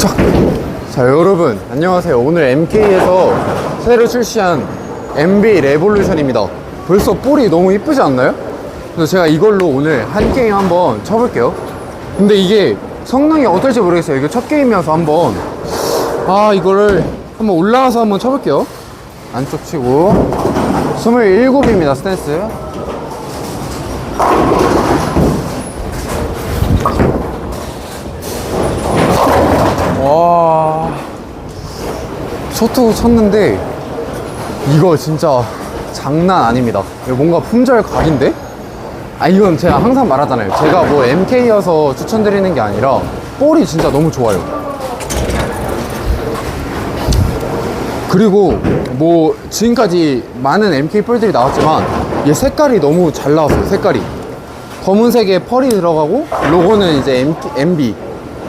자, 자 여러분 안녕하세요. 오늘 MK에서 새로 출시한 MB 레볼루션입니다. 벌써 볼이 너무 이쁘지 않나요? 그래서 제가 이걸로 오늘 한 게임 한번 쳐볼게요. 근데 이게 성능이 어떨지 모르겠어요. 이게 첫 게임이어서 한번. 아 이거를 한번 올라가서 한번 쳐볼게요. 안쪽 치고. 27입니다 스탠스 쇼트 쳤는데 이거 진짜 장난 아닙니다. 뭔가 품절 각인데? 아 이건 제가 항상 말하잖아요. 제가 뭐 MK여서 추천드리는 게 아니라 볼이 진짜 너무 좋아요. 그리고 뭐 지금까지 많은 MK 볼들이 나왔지만 얘 색깔이 너무 잘 나왔어요 색깔이. 검은색에 펄이 들어가고 로고는 이제 MB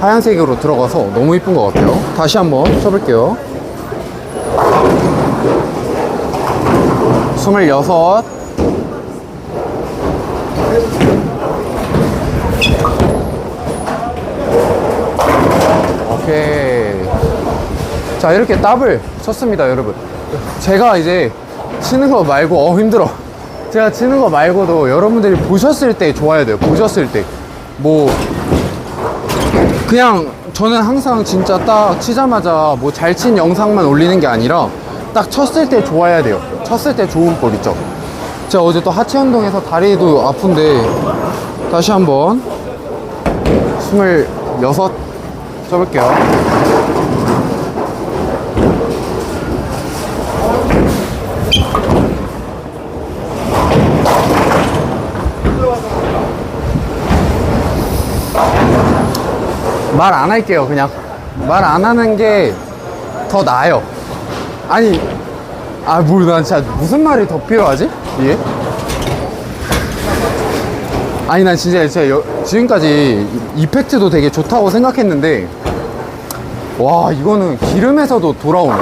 하얀색으로 들어가서 너무 이쁜 것 같아요. 다시 한번 쳐볼게요 26 오케이. 자 이렇게 더블 쳤습니다 여러분. 제가 이제 치는 거 말고 어 힘들어. 제가 치는 거 말고도 여러분들이 보셨을 때 좋아야 돼요. 보셨을 때. 뭐 그냥 저는 항상 진짜 딱 치자마자 뭐 잘 친 영상만 올리는 게 아니라 딱 쳤을 때 좋아야 돼요. 쳤을 때 좋은 볼 있죠. 제가 어제 또 하체 운동해서 다리도 아픈데 다시 한번 26 쳐볼게요. 말 안 할게요 그냥. 말 안 하는 게 더 나아요 아니 아뭐난 진짜 무슨 말이 더 필요하지? 이게? 아니 난 진짜 진짜 여- 지금까지 이- 이펙트도 되게 좋다고 생각했는데 와 이거는 기름에서도 돌아오네.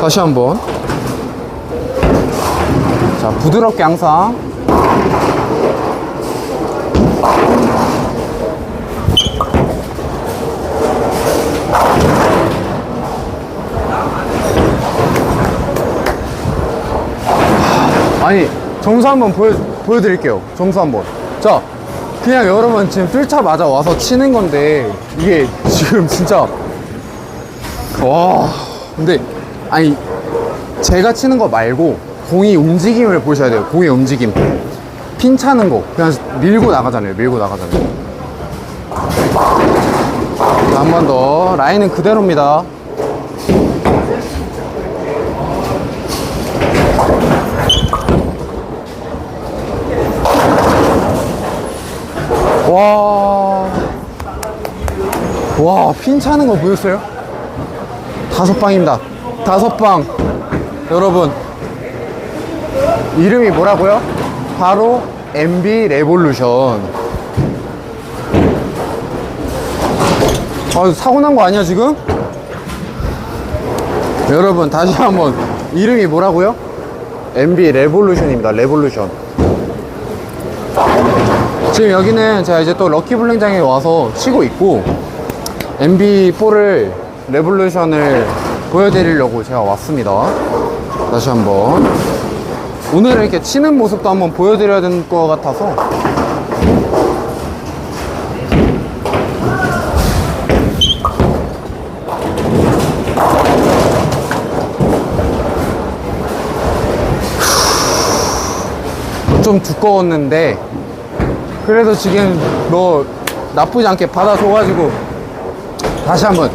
다시 한번. 자 부드럽게 항상 아니 점수 한번 보여, 보여드릴게요. 점수 한번. 자 그냥 여러분 지금 뚫자마자 와서 치는 건데 이게 지금 진짜 와 근데 아니 제가 치는 거 말고 공이 움직임을 보셔야 돼요. 공의 움직임. 핀 차는 거. 그냥 밀고 나가잖아요. 밀고 나가잖아요. 한 번 더. 라인은 그대로입니다 와. 와, 핀 차는 거 보였어요? 다섯 방입니다. 다섯 방. 여러분. 이름이 뭐라고요? 바로 MB 레볼루션. 아, 사고 난 거 아니야, 지금? 여러분, 다시 한번. 이름이 뭐라고요? MB 레볼루션입니다. 레볼루션. 지금 여기는 제가 이제 또 럭키 블랭장에 와서 치고 있고 MB4를 레볼루션을 보여드리려고 제가 왔습니다. 다시 한번. 오늘은 이렇게 치는 모습도 한번 보여드려야 될 것 같아서. 좀 두꺼웠는데 그래도 지금 뭐 나쁘지 않게 받아줘가지고 다시 한번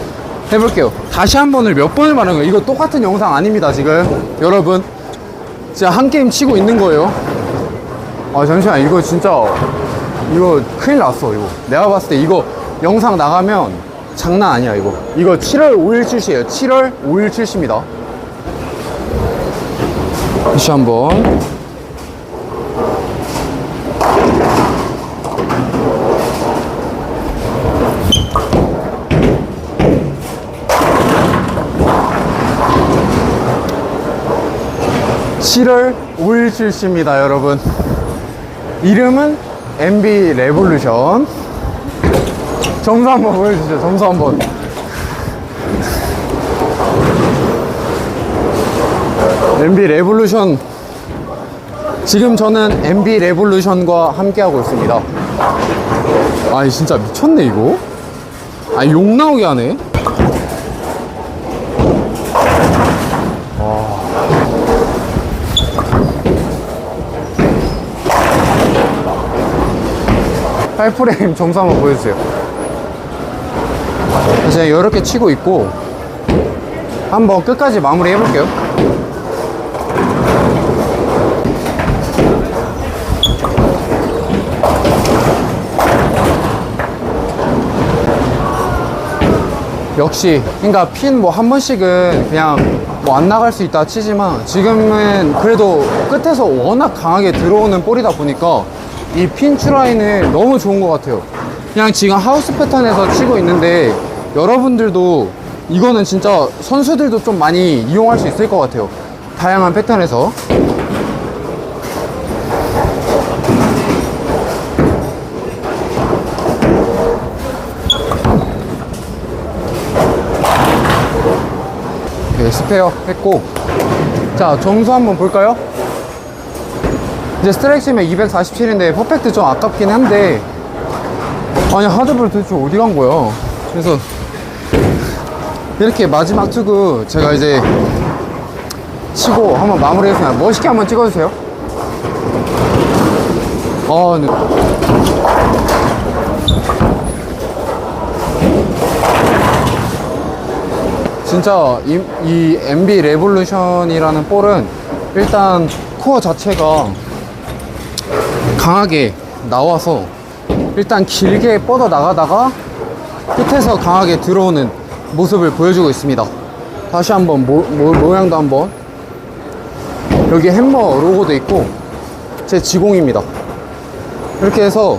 해볼게요. 다시 한 번을 몇 번을 말하는 거예요. 이거 똑같은 영상 아닙니다, 지금. 여러분. 진짜 한 게임 치고 있는 거예요. 아, 잠시만. 이거 진짜, 이거 큰일 났어, 이거. 내가 봤을 때 이거 영상 나가면 장난 아니야, 이거. 이거 7월 5일 출시예요. 7월 5일 출시입니다. 다시 한번. 칠월 5일 출시입니다, 여러분. 이름은 MB 레볼루션. 점수 한번 보여주시죠. 점수 한번. MB 레볼루션. 지금 저는 MB 레볼루션과 함께하고 있습니다. 아, 진짜 미쳤네, 이거. 아, 욕 나오게 하네. 8프레임 점수 한번 보여주세요. 제가 이렇게 치고 있고, 한번 끝까지 마무리 해볼게요. 역시 그러니까 핀 뭐 한 번씩은 그냥 뭐 안 나갈 수 있다 치지만 지금은 그래도 끝에서 워낙 강하게 들어오는 볼이다 보니까 이 핀 추 라인은 너무 좋은 것 같아요. 그냥 지금 하우스 패턴에서 치고 있는데 여러분들도 이거는 진짜 선수들도 좀 많이 이용할 수 있을 것 같아요. 다양한 패턴에서. 네, 스페어 했고. 자 점수 한번 볼까요? 이제 스트라이크면 247인데 퍼펙트 좀 아깝긴 한데 아니 하드볼 도대체 어디 간 거야 그래서 이렇게 마지막 투구 제가 이제 치고 한번 마무리했습니다 멋있게 한번 찍어주세요 아 네. 진짜 이, 이 MB 레볼루션이라는 볼은 일단 코어 자체가 강하게 나와서 일단 길게 뻗어 나가다가 끝에서 강하게 들어오는 모습을 보여주고 있습니다. 다시 한번 모, 모, 모 양도 한번 여기 햄머 로고도 있고 제 지공입니다. 이렇게 해서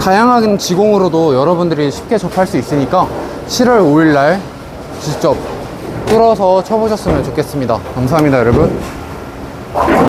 다양한 지공으로도 여러분들이 쉽게 접할 수 있으니까 7월 5일 날 직접 뚫어서 쳐보셨으면 좋겠습니다. 감사합니다, 여러분.